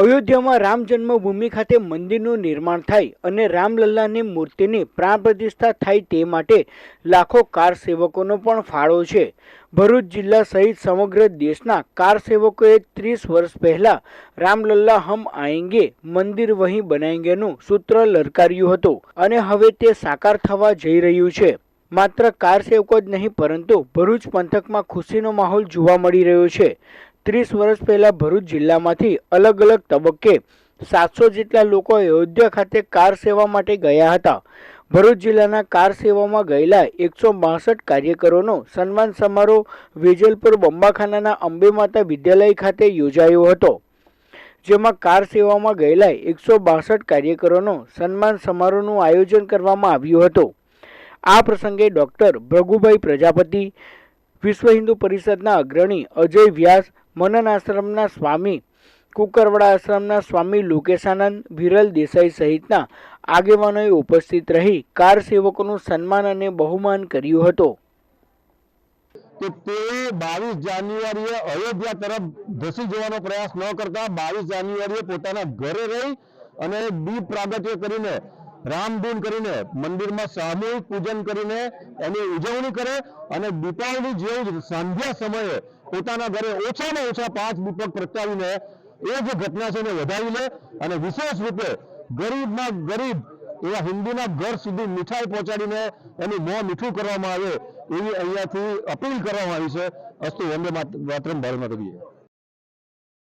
અયોધ્યામાં રામ જન્મભૂમિ ખાતે મંદિરનું નિર્માણ થાય અને રામલલ્લાની મૂર્તિની પ્રાણ પ્રતિષ્ઠા થાય તે માટે લાખો કાર સેવકોનો પણ ફાળો છે. ભરૂચ જિલ્લા સહિત સમગ્ર દેશના કાર સેવકોએ ત્રીસ વર્ષ પહેલા રામલલ્લા હમ આએંગે મંદિર વહીં બનાએંગેનું સૂત્ર લલકાર્યું હતું અને હવે તે સાકાર થવા જઈ રહ્યું છે. માત્ર કાર સેવકો જ નહીં, પરંતુ ભરૂચ પંથકમાં ખુશીનો માહોલ જોવા મળી રહ્યો છે. ત્રીસ વર્ષ પહેલાં ભરૂચ જિલ્લામાંથી અલગ અલગ તબક્કે સાતસો જેટલા લોકો અયોધ્યા ખાતે કાર સેવા માટે ગયા હતા. ભરૂચ જિલ્લાના કાર સેવામાં ગયેલા એકસો બાસઠ કાર્યકરોનો સન્માન સમારોહ વેજલપુર બંબાખાનાના અંબે માતા વિદ્યાલય ખાતે યોજાયો હતો. જેમાં કાર સેવામાં ગયેલા એકસો બાસઠ કાર્યકરોનો સન્માન સમારોહનું આયોજન કરવામાં આવ્યું હતું. આ પ્રસંગે ડૉક્ટર ભૃગુભાઈ પ્રજાપતિ, વિશ્વ હિન્દુ પરિષદના અગ્રણી અજય વ્યાસ મનન આશ્રમના સ્વામી કુકરવાડા આશ્રમના સ્વામી લોકેશાનંદ, વિરલ દેસાઈ સહિતના આગેવાનોએ ઉપસ્થિત રહી કાર સેવકોનું સન્માન અને બહુમાન કર્યું હતું. કે તેઓ બાવીસ જાન્યુઆરીએ અયોધ્યા તરફ ધસી જવાનો પ્રયાસ ન કરતા બાવીસ જાન્યુઆરીએ પોતાના ઘરે રહી અને દીપ પ્રાગટ્ય કરીને રામધૂન કરીને, મંદિરમાં સામૂહિક પૂજન કરીને એની ઉજવણી કરે અને દીપાવલી જેવું જ સાંધ્યા સમયે પોતાના ઘરે ઓછામાં ઓછા પાંચ દીપક પ્રગટાવીને એ જે ઘટના છે એને વધાવી લે અને વિશેષ રૂપે ગરીબમાં ગરીબ એવા હિન્દુના ઘર સુધી મીઠાઈ પહોંચાડીને એનું મોં મીઠું કરવામાં આવે એવી અહીંયાથી અપીલ કરવામાં આવી છે અસ્તુ વંદે માત- માતરમ, ભારત માતા.